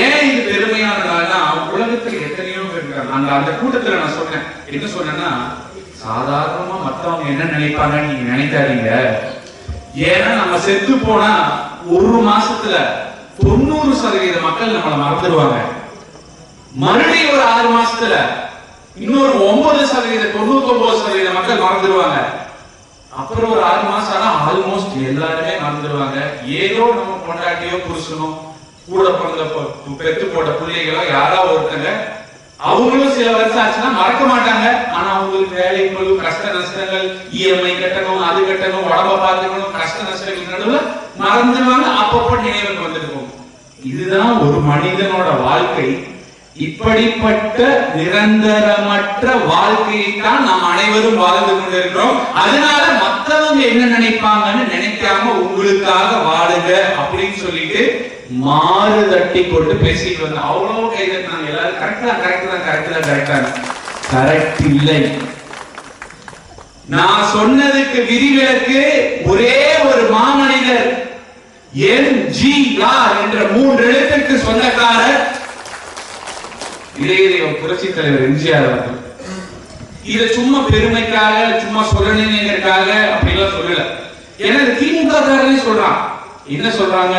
ஏன் இது பெருமையான உலகத்தில் உலகத்துல எத்தனையோ இருக்கிறாங்க இருக்காங்க. அந்த அந்த கூட்டத்துல நான் சொன்னேன். என்ன சொன்னேன்னா சாதாரணமா மத்தவங்க என்ன நினைப்பாங்கன்னு நீங்க நினைக்காதீங்க. ஏன்னா நம்ம செத்து போனா ஒரு மாசத்துல தொண்ணூறு சதவீத மக்கள் நம்மள மறந்துடுவாங்க. மறுபடியும் ஒரு ஆறு மாசத்துல இன்னொரு ஒன்பது சதவீத தொண்ணூத்தி ஒன்பது சதவீத மக்கள் மறந்துடுவாங்க. அப்புறம் ஒரு ஆறு மாசம் ஆனா ஆல்மோஸ்ட் எல்லாருமே மறந்துடுவாங்க. ஏதோ நம்ம பொண்டாட்டியோ புருஷனோ கூட பிறந்த பெற்று போட்ட பிள்ளைகளோ யாரோ ஒருத்தங்க அவங்களும் சில வருஷம் ஆச்சுன்னா மறக்க மாட்டாங்க. ஆனா அவங்களுக்கு வேலை பளு கஷ்ட நஷ்டங்கள் இஎம்ஐ கட்டணும் அது கட்டணும் உடம்ப பார்த்துக்கணும் கஷ்ட நஷ்டங்கள் நடுவில் மறந்துடுவாங்க. அப்பப்போ நினைவுக்கு வந்துருக்கும் இதுதான் ஒரு மனிதனோட வாழ்க்கை. இப்படிப்பட்ட நிரந்தரமற்ற வாழ்க்கையை தான் நாம் அனைவரும் வாழ்ந்து கொண்டிருக்கிறோம். அதனால மத்தவங்க என்ன நினைப்பாங்கன்னு நினைக்காம உங்களுக்காக வாழுங்க அப்படின்னு சொல்லிட்டு மாறு தட்டி கொண்டு பேசிட்டு வந்த அவ்வளவு கைதட்டினாங்க எல்லாரும். கரெக்டா கரெக்ட் தான் கரெக்ட் தான் கரெக்ட் தான். கரெக்ட் இல்லை. நான் சொன்னதுக்கு விரிவிலக்கு ஒரே ஒரு மாமனிதர் எம் ஜி ஆர் என்ற மூன்று எழுத்துக்கு சொந்தக்காரர் இதய புரட்சி தலைவர் எம்ஜிஆர் அவர்கள். இத சும்மா பெருமைக்காக சும்மா சொல்லணுங்கிறதுக்காக அப்படிலாம் சொல்லல. ஏன்னா திமுக காரனே சொல்றான். என்ன சொல்றாங்க?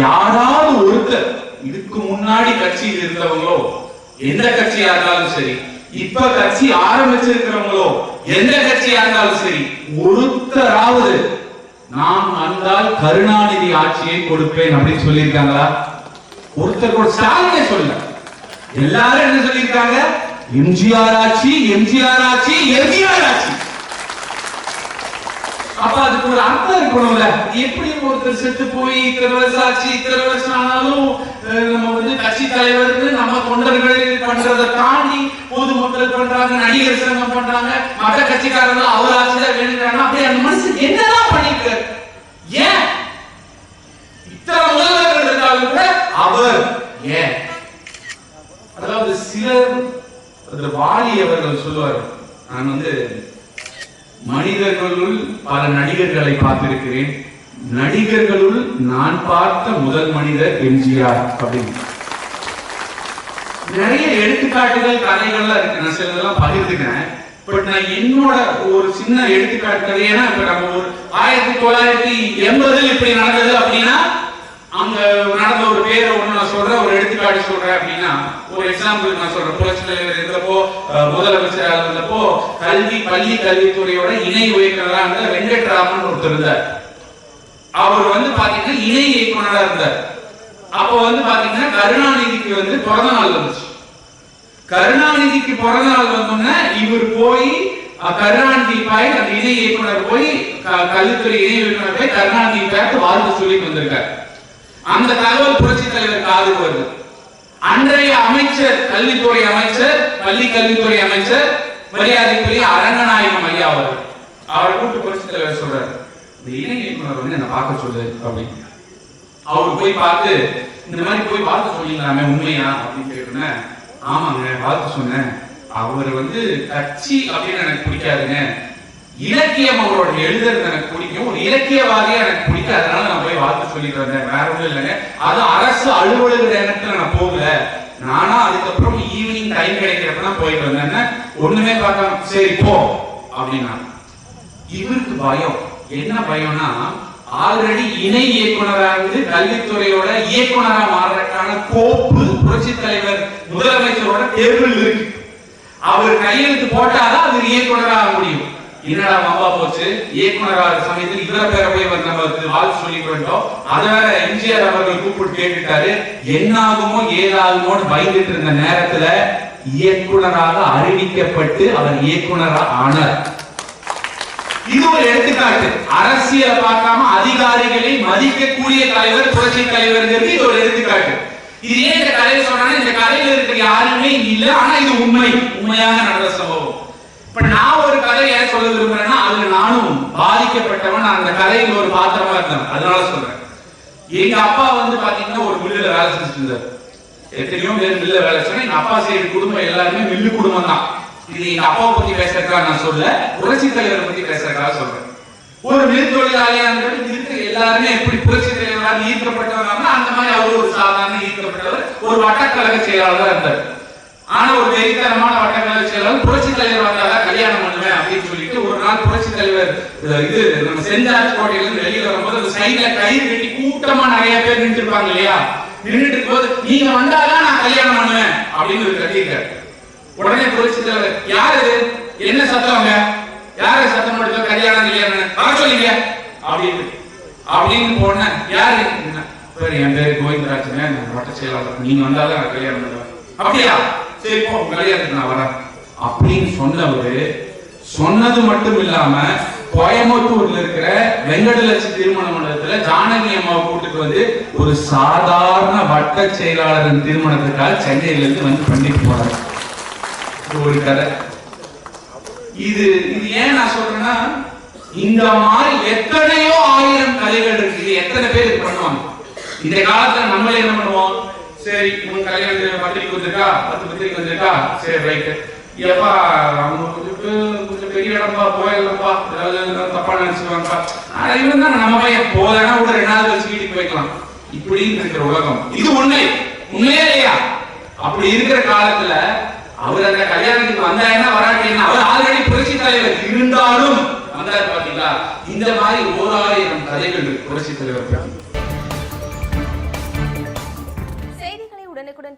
யாராவது ஒருத்தர் இதுக்கு முன்னாடி கட்சியில் இருந்தவங்களோ எந்த கட்சியா இருந்தாலும் சரி இப்ப கட்சி ஆரம்பிச்சிருக்கிறவங்களோ எந்த கட்சியா இருந்தாலும் சரி ஒருத்தராவது நான் வந்தால் கருணாநிதி ஆட்சியை கொடுப்பேன் அப்படின்னு சொல்லியிருக்காங்களா? ஒருத்தர் கூட ஸ்டாலினே சொல்ல எல்லாரும் என்ன சொல்லியிருக்காங்க? எம்ஜிஆர் ஆட்சி எம்ஜிஆர் ஆட்சி எம்ஜிஆர் ஆட்சி. அப்ப அதுக்கு ஒரு அர்த்தம் இருக்கணும்ல. எப்படி ஒருத்தர் செத்து போய் இத்தனை வருஷம் ஆச்சு இத்தனை வருஷம் ஆனாலும் நம்ம வந்து கட்சி தலைவருக்கு நம்ம தொண்டர்கள் பண்றதை தாண்டி பொதுமக்கள் பண்றாங்க நடிகர் சங்கம் பண்றாங்க மற்ற கட்சிக்காரங்க அவர் ஆட்சிதான் வேணுங்கிறாங்க அப்படி அந்த மனுஷன் என்னதான் பண்ணிட்டு ஏன்? இத்தனை முதல்வர்கள் இருந்தாலும் கூட அவர் ஏன்? சிலர் அந்த வாலி அவர்கள் சொல்லுவார் நான் வந்து மனிதர்களுள் பல நடிகர்களை பார்த்திருக்கிறேன். நடிகர்களுள் நான் பார்த்த முதல் மனிதர் எம்ஜிஆர் அப்படின்னு. நிறைய எடுத்துக்காட்டுகள் கதைகள்லாம் இருக்கு. நான் சிலதெல்லாம் பகிர்ந்துக்கிறேன். பட் நான் என்னோட ஒரு சின்ன எடுத்துக்காட்டு ஏன்னா இப்ப நம்ம ஒரு ஆயிரத்தி தொள்ளாயிரத்தி எண்பதில் இப்படி நடந்தது அப்படின்னா அங்க நடந்த ஒரு பேரை ஒண்ணு நான் சொல்றேன் ஒரு எடுத்துக்காட்டு சொல்றேன் அப்படின்னா ஒரு எக்ஸாம்பிள் நான் சொல்றேன். புரட்சி தலைவர் இருந்தப்போ முதலமைச்சராக இருந்தப்போ கல்வி பள்ளி கல்வித்துறையோட இணை இயக்குனராக இருந்த வெங்கட்ராமன் ஒருத்தர் இருந்தார். அவர் வந்து பாத்தீங்கன்னா இணை இயக்குனராக இருந்தார். அப்போ வந்து பாத்தீங்கன்னா கருணாநிதிக்கு வந்து பிறந்த நாள் வந்துச்சு. கருணாநிதிக்கு பிறந்த நாள் வந்தோம்னா இவர் போய் கருணாநிதி பாய் அந்த இணை இயக்குனர் போய் கல்வித்துறை இணை இயக்குனர் போய் கருணாநிதி பாய்க்கு வாழ்த்து சொல்லி வந்திருக்கார். அந்த தகவல் புரட்சி தலைவர் காதுக்கு வருது. அன்றைய அமைச்சர் கல்வித்துறை அமைச்சர் பள்ளி கல்வித்துறை அமைச்சர் மரியாதைக்குரிய அரங்கநாயகம் ஐயா அவர் அவரை கூட்டு பரிசு தலைவர் சொல்றாரு இந்த இணை இயக்குனர் வந்து என்ன பார்க்க சொல்லு அப்படின்னு. அவர் போய் பார்த்து இந்த மாதிரி போய் பார்த்து சொல்லிங்களாமே உண்மையா? அப்படின்னு கேட்டோன்னே ஆமாங்க பார்த்து சொன்னேன். அவர் வந்து கட்சி அப்படின்னு எனக்கு பிடிக்காதுங்க. இலக்கியம் அவரோட எழுதுறது எனக்கு பிடிக்கும். ஒரு இலக்கியவாதியா எனக்கு பிடிக்கும். அதனால நான் போய் வாழ்த்து சொல்லிட்டு வந்தேன். வேற ஒன்றும் இல்லைங்க. அது அரசு அலுவலக இடத்துல நான் போகல. நானா அதுக்கப்புறம் ஈவினிங் டைம் கிடைக்கிறப்பதான் போயிட்டு வந்தேன். ஒண்ணுமே பார்க்காம சரி போ அப்படின்னா. இவருக்கு பயம். என்ன பயம்னா ஆல்ரெடி இணை இயக்குனரா இருந்து கல்வித்துறையோட இயக்குனரா மாறுறதுக்கான கோப்பு புரட்சி தலைவர் முதலமைச்சரோட தேர்வில் இருக்கு. அவர் கையெழுத்து போட்டாதான் அவர் இயக்குனரா ஆக முடியும். என்னடா மம்பா போச்சு? இயக்குனரா சமயத்தில் இவர பேர போய் நம்ம வாழ்த்து சொல்லிட்டு வந்தோம் அதை வேற எம்ஜிஆர் அவர்கள் கூப்பிட்டு கேட்டுட்டாரு. என்னாகுமோ ஏதாகுமோன்னு பயந்துட்டு இருந்த நேரத்துல இயக்குனராக அறிவிக்கப்பட்டு அவர் இயக்குனரா ஆனார். இது ஒரு எடுத்துக்காட்டு. அரசியலை பார்க்காம அதிகாரிகளை மதிக்கக்கூடிய தலைவர் புரட்சி தலைவர்ங்கிறது இது ஒரு எடுத்துக்காட்டு. இது ஏன் இந்த கதையை சொன்னா இந்த கதையில இருக்கிற யாருமே இல்ல ஆனா இது உண்மை. உண்மையாக நடந்த சம்பவம். இப்ப நான் சொல்ல விரும்புறேன்னா அதுல நானும் பாதிக்கப்பட்டவன் நான் அந்த கதையில் ஒரு பாத்திரமா இருந்தேன் அதனால சொல்றேன். எங்க அப்பா வந்து பாத்தீங்கன்னா ஒரு மில்லுல வேலை செஞ்சுட்டு இருந்தார் எத்தனையோ பேர் மில்ல வேலை சொன்னா எங்க அப்பா சைடு குடும்பம் எல்லாருமே மில்லு குடும்பம் தான். இது எங்க அப்பாவை பத்தி பேசுறதுக்காக நான் சொல்ல புரட்சி தலைவரை பத்தி பேசுறதுக்காக சொல்றேன். ஒரு மில் தொழிலாளியா இருந்துட்டு இருக்கிற எல்லாருமே எப்படி புரட்சி தலைவராக ஈர்க்கப்பட்டவங்க அந்த மாதிரி அவர் ஒரு சாதாரண ஈர்க்கப்பட்டவர் ஒரு வட்டக்கழக செயலாளராக இருந்தார். ஆனா ஒரு வெறித்தனமான வட்டங்களை செயலாளர் புரட்சி தலைவர் வந்தாதான் கல்யாணம் பண்ணுவேன் அப்படின்னு சொல்லிட்டு ஒரு நாள் புரட்சி தலைவர் இது நம்ம செஞ்சார் கோட்டையில இருந்து வெளியில வரும்போது அந்த சைட்ல கயிறு கட்டி கூட்டமா நிறைய பேர் நின்று இருப்பாங்க இல்லையா? நின்றுட்டு இருக்கும்போது நீங்க வந்தாதான் நான் கல்யாணம் பண்ணுவேன் அப்படின்னு ஒரு கட்டியிருக்காரு உடனே புரட்சி தலைவர் யார் இது என்ன சத்தம்ங்க யாரு சத்தம் போட்டு கல்யாணம் கல்யாணம் வர சொல்லிங்க அப்படின்னு. அப்படின்னு போன யாரு? என்ன? என் பேரு கோவிந்தராஜன் நான் வட்ட செயலாளர். நீங்க வந்தாலும் நான் கல்யாணம் பண்ணுவேன். அப்படியா? சரி போ கல்யாணத்துக்கு நான் வரேன். அப்படின்னு சொன்னவரு சொன்னது மட்டும் இல்லாம கோயம்புத்தூர்ல இருக்கிற வெங்கடலட்சுமி திருமண மண்டலத்துல ஜானகி அம்மாவை கூட்டிட்டு வந்து ஒரு சாதாரண வட்ட செயலாளரின் திருமணத்துக்காக சென்னையில இருந்து வந்து பண்ணிட்டு போறாங்க இது ஒரு கதை. இது இது ஏன் நான் சொல்றேன்னா இந்த மாதிரி எத்தனையோ ஆயிரம் கதைகள் இருக்கு. இது எத்தனை பேர் பண்ணுவாங்க? இந்த காலத்துல நம்மளே என்ன பண்ணுவோம்? சரி உன் கல்யாணத்துக்கு பத்திரிக்கை வந்திருக்கா பத்து பத்திரிக்கை வந்திருக்கா சரி ரைட்டு எப்பா அவங்க கொஞ்சம் கொஞ்சம் பெரிய இடம்பா போயிடலப்பா ஏதாவது தப்பா நினைச்சுக்குவாங்கப்பா. ஆனா இவன் தான் நம்ம பையன். போதனா கூட ரெண்டாவது வச்சு வீட்டுக்கு வைக்கலாம் இப்படின்னு இருக்கிற உலகம். இது உண்மை. உண்மையே இல்லையா? அப்படி இருக்கிற காலத்துல அவர் அந்த கல்யாணத்துக்கு வந்தாருன்னா வராட்டினா அவர் ஆல்ரெடி புரட்சி தலைவர் இருந்தாலும் வந்தாரு பாத்தீங்களா? இந்த மாதிரி ஓராயிரம் கதைகள் புரட்சி தலைவர்